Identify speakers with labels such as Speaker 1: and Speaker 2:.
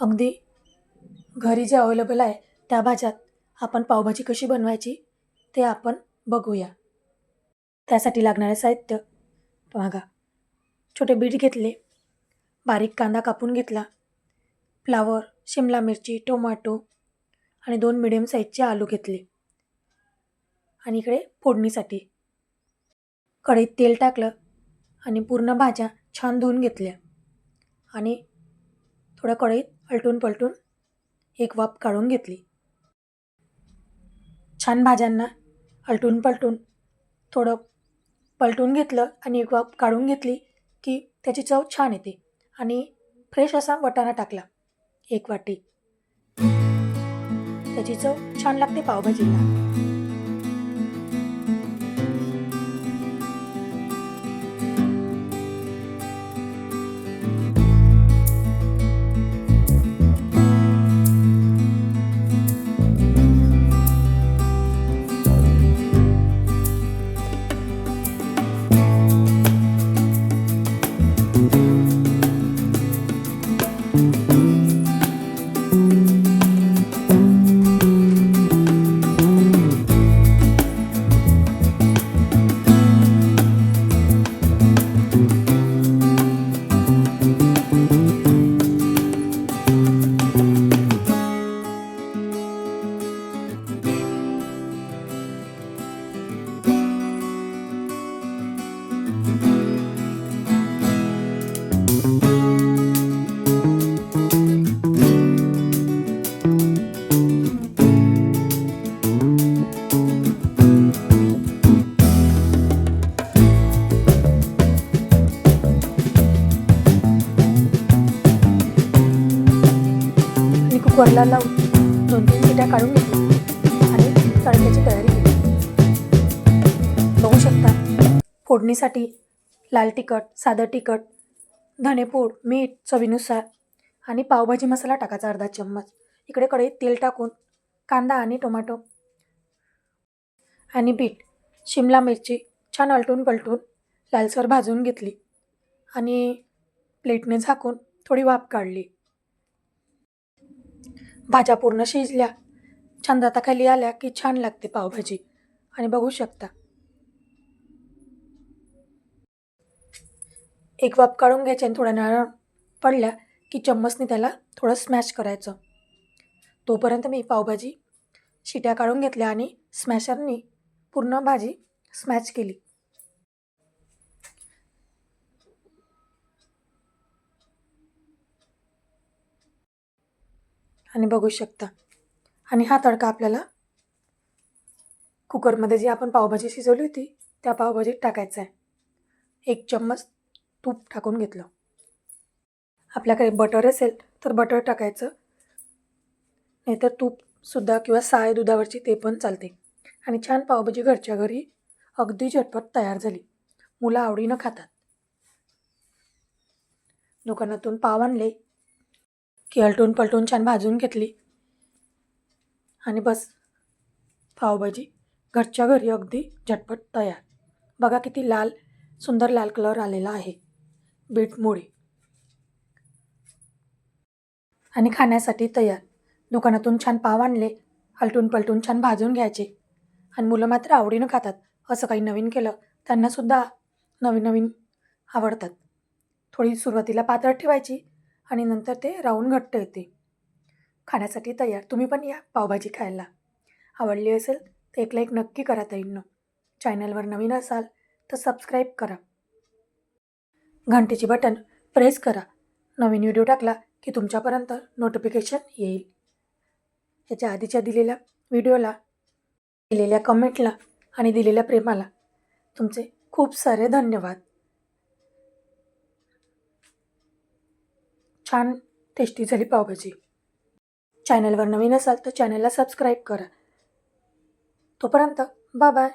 Speaker 1: अगदी. घरी जे अवेलेबल आहे त्या भाज्यात आपण पावभाजी कशी बनवायची ते आपण बघूया. त्यासाठी लागणारे साहित्य. बघा. छोटे बीट घेतले. बारीक कांदा कापून घेतला. फ्लावर शिमला मिरची टोमॅटो आणि दोन मिडियम साईजचे आलू घेतले. आणि इकडे फोडणीसाठी. कढईत तेल टाकलं आणि पूर्ण भाज्या छान धुवून घेतल्या. आणि थोड्या कढईत पलटून पलटून एक वाफ काढून घेतली. छान भाज्यांना अलटून पलटून थोडं पलटून घेतलं आणि एक वाफ काढून घेतली की त्याची चव छान येते आणि फ्रेश असा वटाणा टाकला एक वाटी. त्याची चव छान लागते पावभाजीला. वरला लावून दोन तीन शिट्या काढून घेतल्या आणि तडक्याची तयारी केली बघू शकता फोडणीसाठी लाल तिखट साधं तिखट धनेपूड मीठ चवीनुसार आणि पावभाजी मसाला टाकायचा अर्धा चम्मच. इकडे कढईत तेल टाकून कांदा आणि टोमॅटो आणि बीट शिमला मिरची छान अलटून पलटून लालसर भाजून घेतली आणि प्लेटने झाकून थोडी वाफ काढली. भाज्या पूर्ण शिजल्या. छान दाताखाली आल्या की छान लागते पावभाजी. आणि बघू शकता. एक वाफ काढून घ्यायचे आणि थोड्या नारळ पडल्या की चम्मचने त्याला थोडं स्मॅश करायचं. तोपर्यंत मी पावभाजी शिट्या काढून घेतल्या आणि स्मॅशरनी पूर्ण भाजी स्मॅच केली. आणि बघू शकता. आणि हा तडका आपल्याला कुकरमध्ये जी आपण पावभाजी शिजवली होती त्या पावभाजीत टाकायचा आहे. एक चम्मच तूप टाकून घेतलं. आपल्याकडे बटर असेल तर बटर टाकायचं. नाहीतर तूपसुद्धा किंवा साय दुधावरची ते पण चालते. आणि छान पावभाजी घरच्या घरी अगदी झटपट तयार झाली. मुलं आवडीनं खातात. दुकानातून पाव आणले की आलटून पलटून छान भाजून घेतली. आणि बस पावभाजी. घरच्या घरी अगदी झटपट तयार. बघा किती लाल सुंदर लाल कलर आलेला आहे. बीटमुळे आणि खाण्यासाठी तयार. दुकानातून छान पाव आणले. हलटून पलटून छान भाजून घ्यायचे. आणि मुलं मात्र आवडीनं खातात. असं काही नवीन केलं त्यांनासुद्धा नवीन नवीन आवडतात. थोडी सुरुवातीला पातळ ठेवायची. आणि नंतर ते राहून घट्ट येते. खाण्यासाठी तयार. तुम्ही पण या पावभाजी खायला. आवडली असेल तर एक लाईक नक्की करा ताईंनो. चॅनलवर नवीन असाल तर सबस्क्राईब करा. घंटेची बटन प्रेस करा. नवीन व्हिडिओ टाकला की तुमच्यापर्यंत नोटिफिकेशन येईल. याच्या आधीच्या दिलेल्या व्हिडिओला दिलेल्या कमेंटला आणि दिलेल्या प्रेमाला तुमचे खूप सारे धन्यवाद. छान टेस्टी झाली पावभाजी. चॅनलवर नवीन असाल तर चॅनलला सबस्क्राईब करा. तोपर्यंत बाय बाय